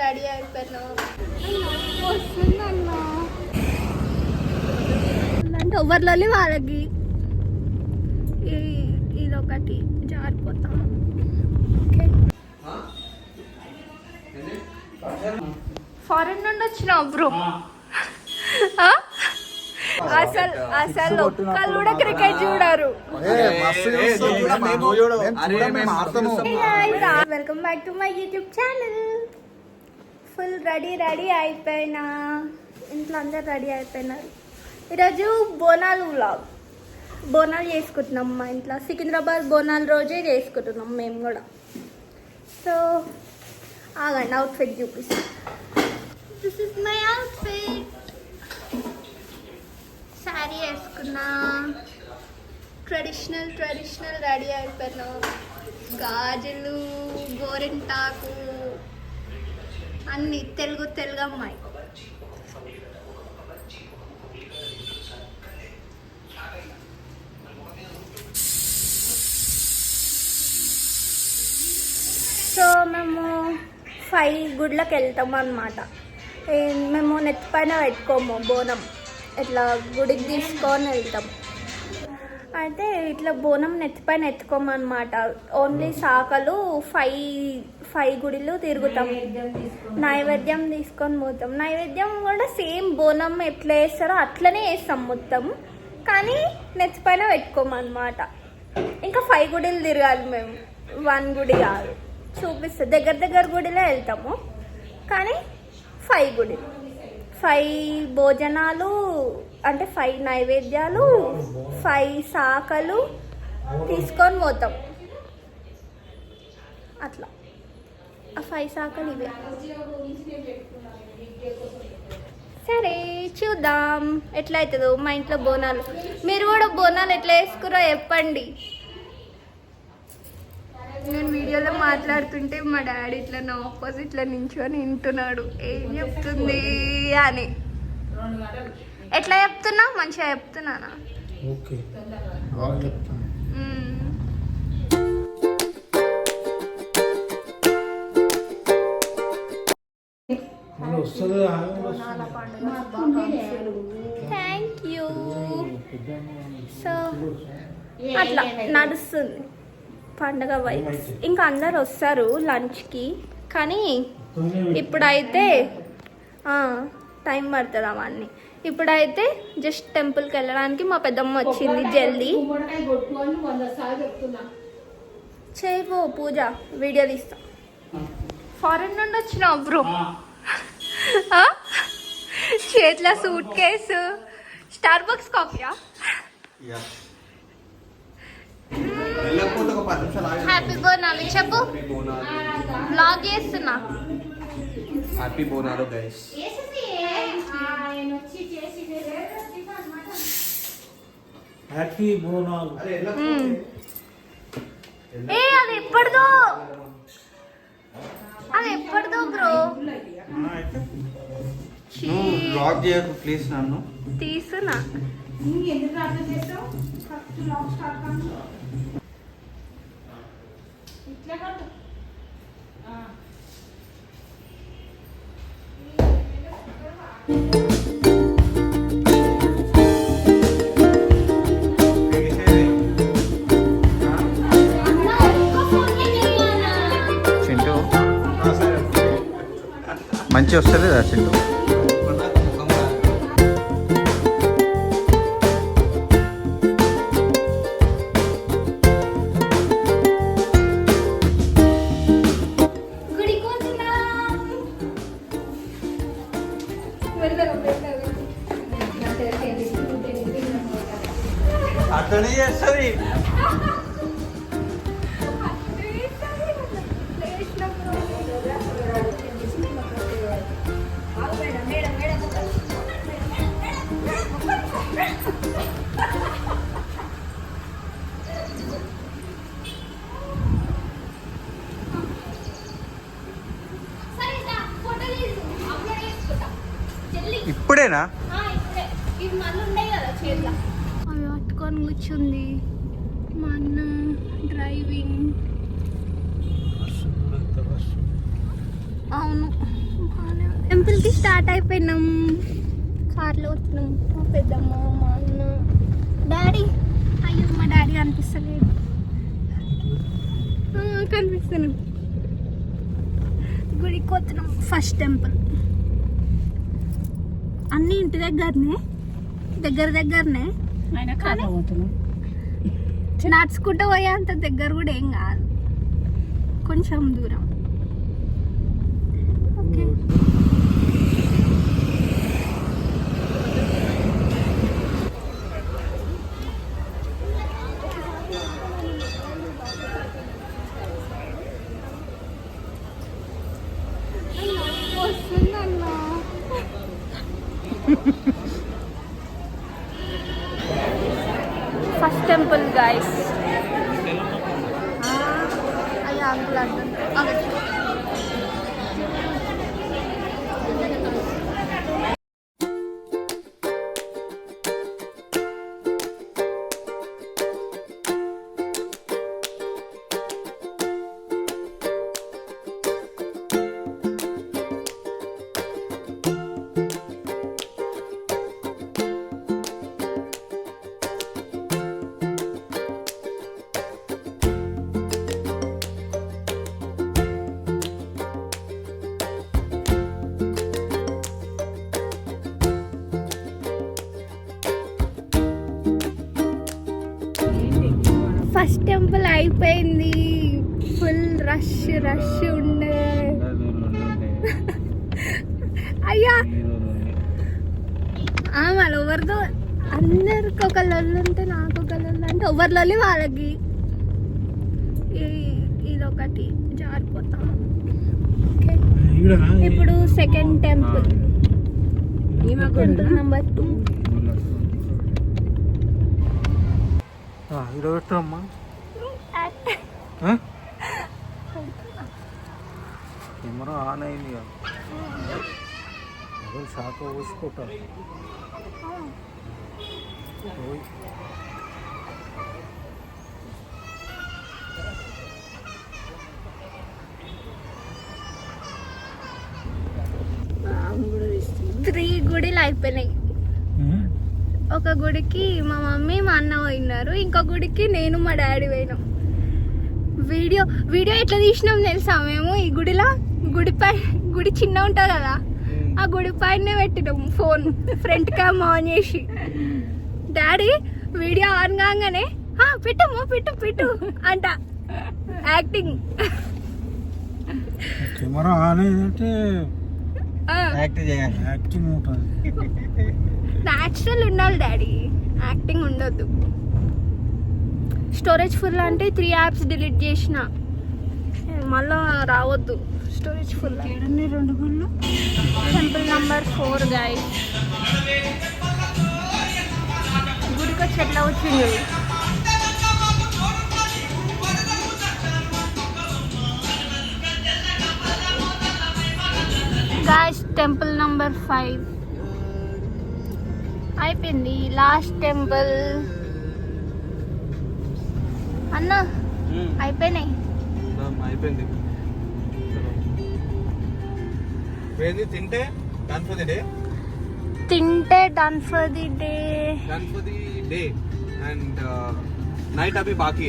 Ready అయిపోయినా వస్తుందన్నా. అంటే ఎవరిలో వాళ్ళకి? ఈ- ఇదొకటి. జారిపోతాము ఓకే. ఫారెన్ నుండి వచ్చిన బ్రో. అసలు అసలు ఒక్కళ్ళు కూడా క్రికెట్ చూడరు. Welcome back to my YouTube channel ready ready అయిపోయినా. ఇంట్లో అందరు రెడీ అయిపోయినారు. ఈరోజు బోనాలు వ్లాగ్. బోనాలు చేసుకుంటున్నాం మా ఇంట్లో. సికింద్రాబాద్ బోనాలు రోజే చేసుకుంటున్నాం మేము కూడా. సో ఆగండి అవుట్ఫిట్ చూపిస్తాం. This is my outfit sari వేసుకున్నా. ట్రెడిషనల్ ట్రెడిషనల్ రెడీ అయిపోయినా. గాజులు గోరింటాకు. అన్ని తెలుగు తెలుగు అమ్మాయి. సో మేము ఫైవ్ గుడ్లకు వెళ్తాము అనమాట మేము నెత్తిపైన పెట్టుకోము బోనం. ఇట్లా గుడికి తీసుకొని వెళ్తాం. అయితే ఇట్లా బోనం నెత్తిపైన ఎత్తుకోమన్నమాట. ఓన్లీ శాఖలు ఫైవ్ ఫైవ్ గుడిలు తిరుగుతాం. నైవేద్యం తీసుకొని పోతాం. నైవేద్యం కూడా సేమ్ బోనం ఎట్లా వేస్తారో అట్లనే వేస్తాం మొత్తం. కానీ నెత్తిపైన పెట్టుకోమన్నమాట. ఇంకా ఫైవ్ గుడిలు తిరగాలి మేము. వన్ గుడి కాదు. చూపిస్తా. దగ్గర దగ్గర గుడిలో వెళ్తాము. కానీ ఫైవ్ గుడిలు ఫైవ్ భోజనాలు అంటే ఫైవ్ నైవేద్యాలు ఫైవ్ శాఖలు తీసుకొని పోతాం. అట్లా. ఆ ఫైవ్ శాఖలు ఇవే. సరే చూద్దాం. ఎట్లా అవుతుందో మా ఇంట్లో బోనాలు. మీరు కూడా బోనాలు ఎట్లా వేసుకురో చెప్పండి. నేను వీడియోలో మాట్లాడుతుంటే మా డాడీ ఇట్లా నా ఆపోజిట్లో నించొని వింటున్నాడు. ఏం చెప్తుంది అని. ఎట్లా చెప్తున్నా? మంచిగా చెప్తున్నానా? ఓకే. థ్యాంక్ యూ సో అట్లా నడుస్తుంది. పండగ వైబ్స్ ఇంకా అందరు వస్తారు లంచ్కి కానీ ఇప్పుడైతే ఆ, టైం పడుతుంది అవన్నీ. ఇప్పుడైతే జస్ట్ టెంపుల్కి వెళ్ళడానికి మా పెద్దమ్మ వచ్చింది జల్దీ. చేయబో పూజ వీడియో తీస్తా. ఫారెన్ నుండి వచ్చిన బ్రో చేతిలో సూట్ కేసు స్టార్ బక్స్ కాఫీయా హ్యాపీ బోనాలు చెప్పు. బ్లాగ్ చేస్తున్నా. Happy Bonalu guys happy Bonalu. ఏ అది ఎప్పటిదో? అది ఎప్పటిదో బ్రో నువ్వు బ్లాగ్ చేయకు ప్లీజ్ నన్ను. తీసునా చింటూ. మంచి వస్తుంది కదా చింటూ? ఇప్పుడేనా? అవి పట్టుకొని కూర్చుంది. మా అన్న డ్రైవింగ్. అవును. టెంపుల్కి స్టార్ట్ అయిపోయినాం. కార్లో వచ్చినాం. మా పెద్దమ్మ మా అన్న. డాడీ. అయ్యో మా డాడీ కనిపిస్తలేడు కనిపిస్తున్నాం గుడికి వచ్చినాం ఫస్ట్ టెంపుల్. అన్నీ ఇంటి దగ్గరనే? దగ్గర దగ్గరనే? ఆయన కానీ- పోతున్నాం నడుచుకుంటూ పోయే అంత దగ్గర కూడా ఏం కాదు. కొంచెం దూరం. ఓకే. అయిపోయింది ఫుల్ రష్ రష్ ఉండే. అయ్యా. ఆ, వాళ్ళు అందరికి ఒక లొల్లు ఉంటే నాకు ఒక లొల్లు అంటే ఎవరి లొల్లి వాళ్ళకి? ఈ- ఇదొకటి జారిపోతాం. ఇప్పుడు second temple temple number two ఇరవై అమ్మా. కెమెరా ఆన్ అయింది కదా. శాఖ పోసుకుంటారు? ఓయ్. త్రీ గుడిలు అయిపోయినాయి. ఒక గుడికి మా మమ్మీ మా అన్న పోయినారు. ఇంకో గుడికి నేను మా డాడీ పోయినాం. వీడియో వీడియో ఎట్లా తీసినాం తెలుసా మేము? ఈ గుడిలో గుడి పై గుడి చిన్న ఉంటుంది కదా? ఆ గుడి పైనే పెట్టినాం ఫోన్ ఫ్రంట్ క్యామ్ ఆన్ చేసి. డాడీ వీడియో ఆన్ కాగానే "ఆ, పెట్టమ్మా పెట్టు పెట్టు అంట. యాక్టింగ్. కెమెరా ఆన్ అయిందంటే యాక్ట్ చేయాలి. యాక్టింగ్ ఉంటుంది. న్యాచురల్ ఉండాలి డాడీ. యాక్టింగ్ ఉండొద్దు. స్టోరేజ్ ఫుల్ అంటే త్రీ యాప్స్ డిలీట్ చేసిన. మళ్ళా రావద్దు. Storage full. రెండు గుళ్ళు? టెంపుల్ నంబర్ ఫోర్ గాయ గుడికి వచ్చి ఎట్లా వచ్చింది? గాయస్ టెంపుల్ నంబర్ ఫైవ్ అయిపోయింది. లాస్ట్ టెంపుల్ అన్న అయిపోయినాయి. అయిపోయింది. ఏంది తింటే డన్ ఫర్ ది డే? తింటే done for the day. Done for the day and night అవి బాకీ.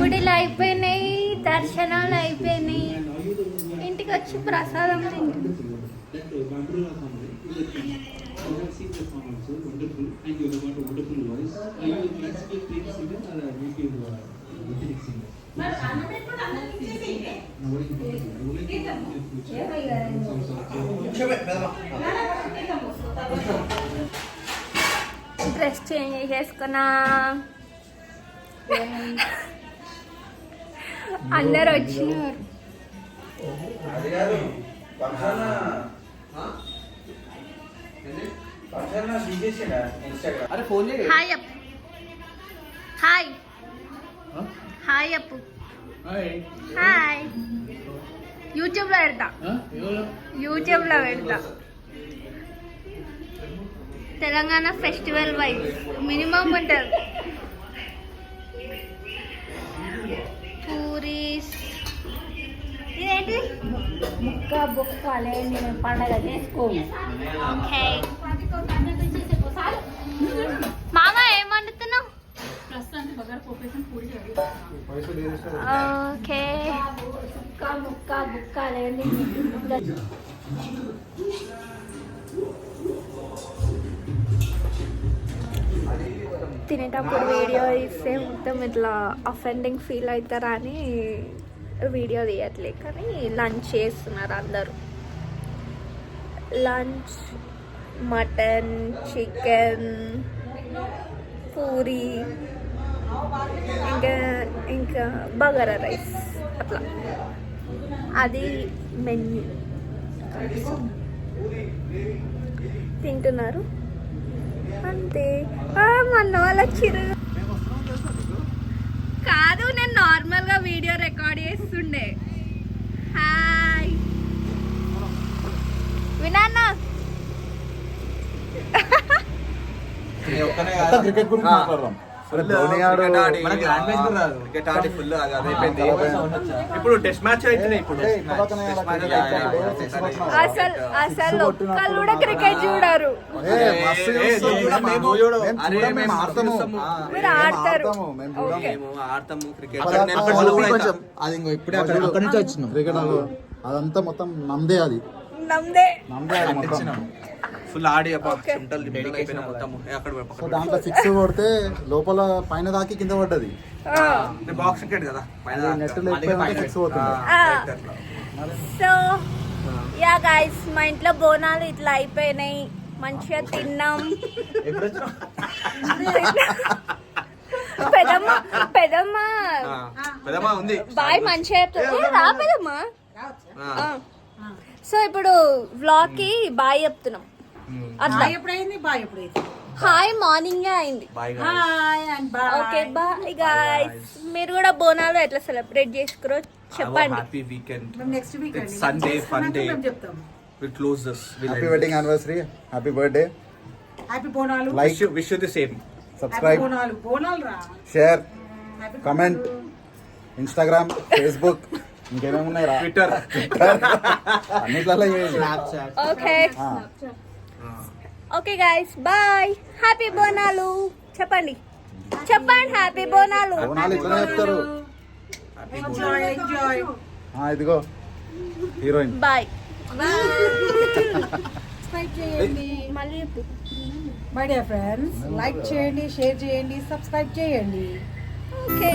గుడిలు అయిపోయినాయి దర్శనాలు అయిపోయినాయి. ఇంటికి వచ్చి ప్రసాదం తింటాం. డ్రెస్ చేంజ్ చేసేసుకున్నా అందరు వచ్చినారు. అది కాదు ఫంక్షన్ ఫంక్షన్ తీసేసిండా ఇన్స్టాగ్రామ్ అరే ఫోన్ చేయి. Hi hi hi Appu. Hi. యూట్యూబ్లో పెడతా. యూట్యూబ్లో పెడతా. తెలంగాణ ఫెస్టివల్ వైజ్ మినిమం ఉంటుంది. పూరీస్. ఇదేంటి? ముక్క బొక్క లేని పండగ చేసుకోము ఓకే. ఓకే. బుక్క లేని తినేటప్పుడు వీడియో ఇస్తే మొత్తం ఇట్లా అఫెండింగ్ ఫీల్ అవుతారా అని వీడియో తీయట్లే కానీ లంచ్ చేస్తున్నారు అందరూ. Lunch mutton chicken puri. ఇంకా ఇంకా బగారా రైస్ అట్లా. అది మెన్యూ. తింటున్నారు? అంతే. ఆ, మొన్న వాళ్ళ చిరు కాదు నేను నార్మల్గా వీడియో రికార్డ్ చేస్తుండే. హాయ్. వినాన్నా క్రికెట్ గురించి మాట్లాడదాం. ఇప్పుడు టెస్ట్ మ్యాచ్ ఇప్పుడు. అసలు అసలు ఒక్కళ్ళు కూడా క్రికెట్ చూడరు. మీరు ఆడతారు. అది ఇంకో ఇప్పుడే అక్కడ అక్కడి నుంచి వచ్చినాం క్రికెట్ ఆడు. అదంతా మొత్తం నమ్దే అది. నమ్దే నమ్దే మొత్తం. ఫుల్ ఆడి మొత్తం దాంట్లో సిక్స్ కొడితే లోపల పైన దాకి కింద పడ్డది. పోయి. బాక్స్ క్రికెట్ కదా? Net six. So yeah guys మా ఇంట్లో బోనాలు ఇట్లా అయిపోయినాయి. మంచిగా తిన్నాం. పెదమ్మ పెదమ్మ ఆ, పెద్దమ్మ ఉంది. బాయ్ మంచిగా చెప్తుంది రా పెదమ్మ ఆ. సో ఇప్పుడు వ్లాగ్కి బాయ్ చెప్తున్నాం. అట్లా. ఎప్పుడైంది? బాయ్ ఎప్పుడైంది? హాయ్ మార్నింగ్ అయింది. Bye guys. Hi and bye. Okay bye guys మీరు కూడా బోనాలు ఎట్లా సెలబ్రేట్ చేసుకురో చెప్పండి. హ్యాపీ వీకెండ్ మేము next week It's Sunday, fun day. మేము చెప్తాం will close this happy wedding anniversary happy birthday happy Bonalu. Like. Wish you the same subscribe Bonalu. Bonalu రా. Share comment Instagram Facebook ఇంకేమేమి ఉన్నాయి రా? Twitter అన్నిట్లలో okay. Okay guys bye happy Bonalu చెప్పండి. చెప్పండి. Happy Bonalu ఆ, ఇదిగో. హీరోయిన్ బాయ్ మళ్ళీ మై డియర్ ఫ్రెండ్స్ లైక్ చేయండి షేర్ చేయండి సబ్స్క్రైబ్ చేయండి. ఓకే